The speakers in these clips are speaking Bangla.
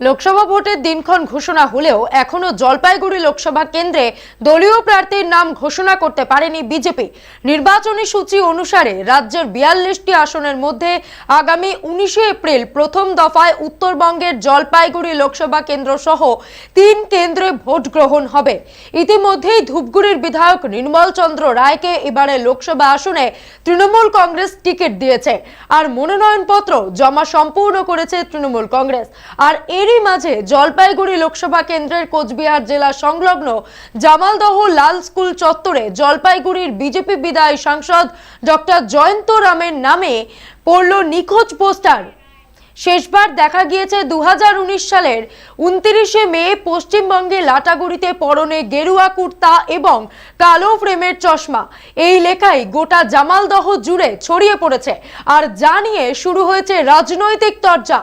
লোকসভা ভোটের দিনক্ষণ ঘোষণা হলেও এখনও জলপাইগুড়ি লোকসভা কেন্দ্রে দলীয় প্রার্থীর নাম ঘোষণা করতে পারেনি বিজেপি। নির্বাচনী সূচি অনুসারে রাজ্যের বিয়াল্লিশটি আসনের মধ্যে আগামী উনিশে এপ্রিল প্রথম দফায় উত্তরবঙ্গের জলপাইগুড়ি লোকসভা কেন্দ্র সহ তিন কেন্দ্রে ভোট গ্রহণ হবে। ইতিমধ্যেই ধূপগুড়ির বিধায়ক নির্মল চন্দ্র রায়কে এবারে লোকসভা আসনে তৃণমূল কংগ্রেস টিকিট দিয়েছে। আর মনোনয়নপত্র জমা সম্পূর্ণ করেছে তৃণমূল কংগ্রেস। আর এরই মাঝে জলপাইগুড়ি লোকসভা কেন্দ্রের কোচবিহার জেলা সংলগ্ন জামালদহ লাল স্কুল চত্বরে জলপাইগুড়ির বিজেপি বিদায়ী সাংসদ ডক্টর জয়ন্ত রামের নামে পড়ল নিখোঁজ পোস্টার। শেষবার দেখা গিয়েছে দু সালের উনত্রিশে মে পশ্চিমবঙ্গে লাটাগুড়িতে পরনে গেরুয়া কুর্তা এবং কালো ফ্রেমের চশমা। এই লেখাই গোটা জামালদহ জুড়ে ছড়িয়ে পড়েছে। আর যা নিয়ে শুরু হয়েছে রাজনৈতিক চর্চা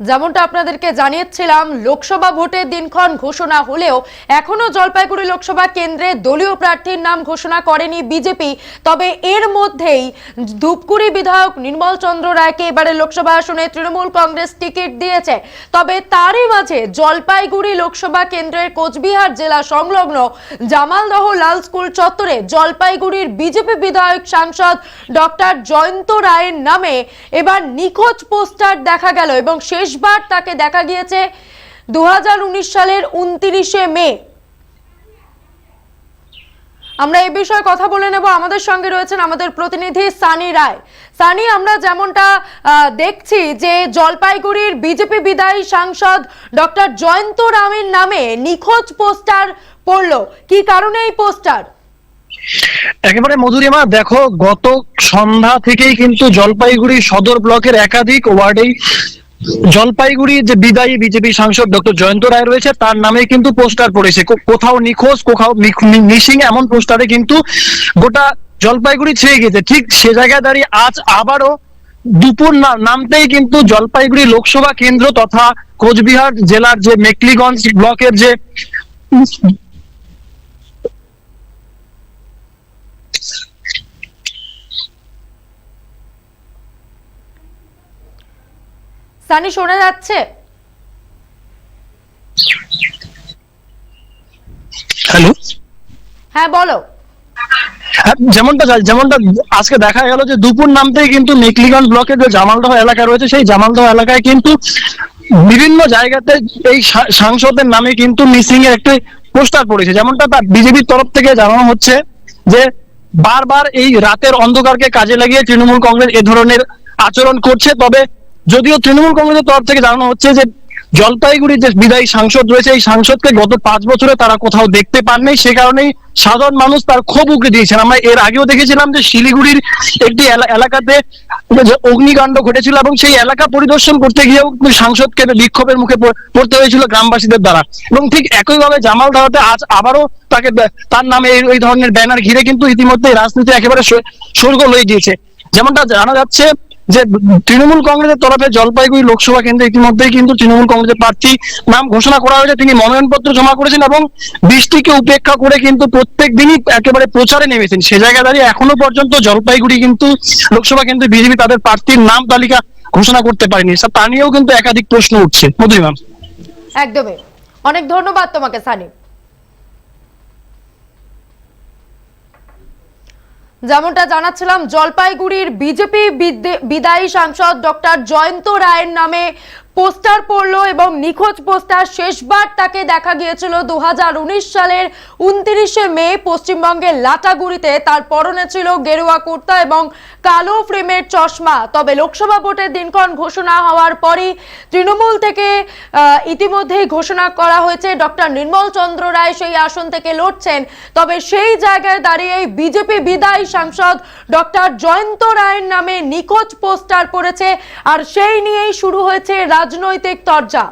যেমনটা আপনাদেরকে জানিয়েছিলাম, লোকসভা ভোটের দিনক্ষণ ঘোষণা হলেও এখনও জলপাইগুড়ি লোকসভা কেন্দ্রে দলীয় প্রার্থীর নাম ঘোষণা করেনি বিজেপি। তবে এর মধ্যেই ধূপগুড়ি বিধায়ক নির্মল চন্দ্র রায়কে এবারে লোকসভা আসনে তৃণমূল কংগ্রেস টিকিট দিয়েছে। তবে তারই মাঝে জলপাইগুড়ি লোকসভা কেন্দ্রের কোচবিহার জেলা সংলগ্ন জামালদহ লাল স্কুল চত্বরে জলপাইগুড়ির বিজেপি বিধায়ক সাংসদ ডক্টর জয়ন্ত রায়ের নামে এবার নিখোঁজ পোস্টার দেখা গেল এবং শেষবার তাকে দেখা গিয়েছে দু সালের উনত্রিশে মে। আমরা এই বিষয়ে কথা বলে নেব। আমাদের সঙ্গে রয়েছেন আমাদের প্রতিনিধি সানি রায়। সানি, আমরা যেমনটা দেখছি যে জলপাইগুড়ির বিজেপি বিদায়ী সাংসদ ডক্টর জয়ন্ত রামের নামে নিখোঁজ পোস্টার পড়ল। কি কারণে এই পোস্টার? একেবারে মধুরিমা, দেখো, গত সন্ধ্যা থেকেই কিন্তু জলপাইগুড়ি সদর ব্লকের একাধিক ওয়ার্ডেই জলপাইগুড়ি যে বিদায়ী বিজেপি সাংসদ ডক্টর জয়ন্ত রায় রয়েছে, তার নামে কিন্তু পোস্টার পড়েছে। কোথাও নিখোঁজ, কোথাও মিসিং এমন পোস্টারে কিন্তু গোটা জলপাইগুড়ি ছেয়ে গেছে। ঠিক সে জায়গায় দাঁড়িয়ে আজ আবারও দুপুর নামতেই কিন্তু জলপাইগুড়ি লোকসভা কেন্দ্র তথা কোচবিহার জেলার যে মেকলিগঞ্জ ব্লকের যে সানি শোনা যাচ্ছে? হ্যালো? হ্যাঁ বলো। হ্যাঁ, যেমনটা যেমনটা আজকে দেখা গেল যে দুপুর নামতেই কিন্তু মেকলিগঞ্জ ব্লকের যে জামালদহ এলাকা রয়েছে সেই জামালদহ এলাকায় কিন্তু বিভিন্ন জায়গাতে এই সাংসদের নামে কিন্তু মিসিং এর একটি পোস্টার পড়েছে। যেমনটা বিজেপির তরফ থেকে জানানো হচ্ছে যে বারবার এই রাতের অন্ধকারকে কাজে লাগিয়ে তৃণমূল কংগ্রেস এ ধরনের আচরণ করছে। তবে যদিও তৃণমূল কংগ্রেসের তরফ থেকে জানানো হচ্ছে যে জলপাইগুড়ির যে বিদায়ী সাংসদ রয়েছে, এই সাংসদকে গত পাঁচ বছরে তারা কোথাও দেখতে পাননি সে কারণেই সাধারণ মানুষ তার ক্ষোভ উগড়ে দিয়েছেন। আমরা এর আগেও দেখেছিলাম যে শিলিগুড়ির একটি এলা- এলাকাতে অগ্নিকাণ্ড ঘটেছিল এবং সেই এলাকা পরিদর্শন করতে গিয়েও সাংসদকে বিক্ষোভের মুখে পড়- পড়তে হয়েছিল গ্রামবাসীদের দ্বারা। এবং ঠিক একইভাবে জামাল দাওয়াতে আজ আবারও তাকে তার নামে এই ধরনের ব্যানার ঘিরে কিন্তু ইতিমধ্যে রাজনীতি একেবারে স- শোরগোল হয়ে গিয়েছে। যেমনটা জানা যাচ্ছে যে তৃণমূল কংগ্রেসের তরফে জলপাইগুড়ি লোকসভা কেন্দ্রে ইতিমধ্যেই কিন্তু তৃণমূল কংগ্রেসের প্রার্থী নাম ঘোষণা করা হয়েছে। তিনি মনোনয়নপত্র জমা করেছেন এবং বৃষ্টিকে উপেক্ষা করে কিন্তু প্রত্যেক দিনই একেবারে প্রচারে নেমেছেন। সে জায়গায় দাঁড়িয়ে এখনও পর্যন্ত জলপাইগুড়ি কিন্তু লোকসভা কেন্দ্রে বিজেপি তাদের প্রার্থীর নাম তালিকা ঘোষণা করতে পারেনি। তা নিয়েও কিন্তু একাধিক প্রশ্ন উঠছে। মধুরিমা একদমই। অনেক ধন্যবাদ তোমাকে সানি যেমনটা জানাচ্ছিলাম জলপাইগুড়ির বিজেপি বিদায়ী সাংসদ ডক্টর জয়ন্ত রায়ের নামে পোস্টার পড়ল এবং নিখোঁজ পোস্টার শেষবার তাকে দেখা গিয়েছিল দু হাজার উনিশ সালের উনত্রিশে মে পশ্চিমবঙ্গের লাটাগুড়িতে। তার পরনে ছিল গেরুয়া কুর্তা এবং কালো ফ্রেমের চশমা। তবে লোকসভা ভোটের দিনক্ষণ ঘোষণা হওয়ার পরই তৃণমূল থেকে ইতিমধ্যেই ঘোষণা করা হয়েছে, ডক্টর নির্মল চন্দ্র রায় সেই আসন থেকে লড়ছেন। তবে সেই জায়গায় দাঁড়িয়ে বিজেপি বিদায়ী সাংসদ ডক্টর জয়ন্ত রায়ের নামে নিখোঁজ পোস্টার পড়েছে। আর সেই নিয়েই শুরু হয়েছে রাজনৈতিক তরজা।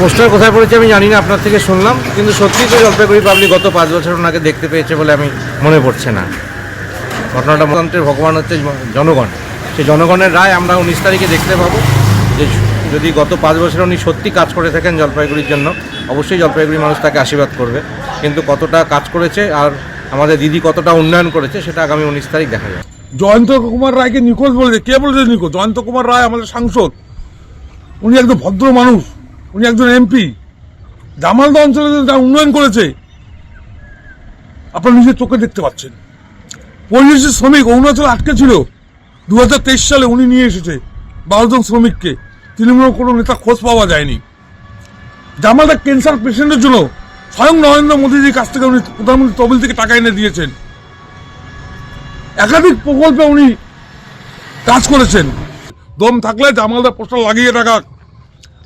পোস্টার কোথায় পড়েছে আমি জানি না, আপনার থেকে শুনলাম, কিন্তু সত্যি তো জলপাইগুড়ি পাবলিক গত পাঁচ বছর ওনাকে দেখতে পেয়েছে বলে আমি মনে পড়ছে না। ঘটনাটা গণতন্ত্রের ভগবান হচ্ছে জনগণ। সেই জনগণের রায় আমরা উনিশ তারিখে দেখতে পাবো যে যদি গত পাঁচ বছর উনি সত্যি কাজ করে থাকেন জলপাইগুড়ির জন্য, অবশ্যই জলপাইগুড়ি মানুষ তাকে আশীর্বাদ করবে। কিন্তু কতটা কাজ করেছে আর আমাদের দিদি কতটা উন্নয়ন করেছে, সেটা আগামী উনিশ তারিখ দেখা যাবে। জয়ন্ত কুমার রায়কে নিখোঁজ বলেছে। কে বলেছে নিখোঁজ? জয়ন্ত কুমার রায় আমাদের সাংসদ। উনি একজন ভদ্র মানুষ। উনি একজন এমপি। জামালদা অঞ্চলে যা উন্নয়ন করেছে, আপনারা নিজের চোখে দেখতে পাচ্ছেন। পরিবেশী শ্রমিক অরুণাচল আটকে ছিল। দু হাজার তেইশ সালে উনি নিয়ে এসেছে বারো জন শ্রমিককে। তৃণমূল কোনো নেতা খোঁজ পাওয়া যায়নি। জামালদা ক্যান্সার পেশেন্টের জন্য স্বয়ং নরেন্দ্র মোদীজির কাছ থেকে উনি প্রধানমন্ত্রী তহবিল থেকে টাকা এনে দিয়েছেন। একাধিক প্রকল্পে উনি কাজ করেছেন। দম থাকলে জামালদার পোস্টার লাগিয়ে রাখাক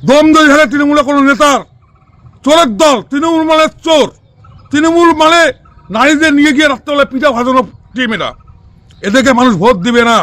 দম দই হারে তৃণমূলের কোনো নেতার চোরের দল, তৃণমূল মানে চোর। তৃণমূল মানে নারীদের নিয়ে গিয়ে রাত্রেবেলা পিঠা ভাজানো টিম এটা এদেরকে মানুষ ভোট দিবে না।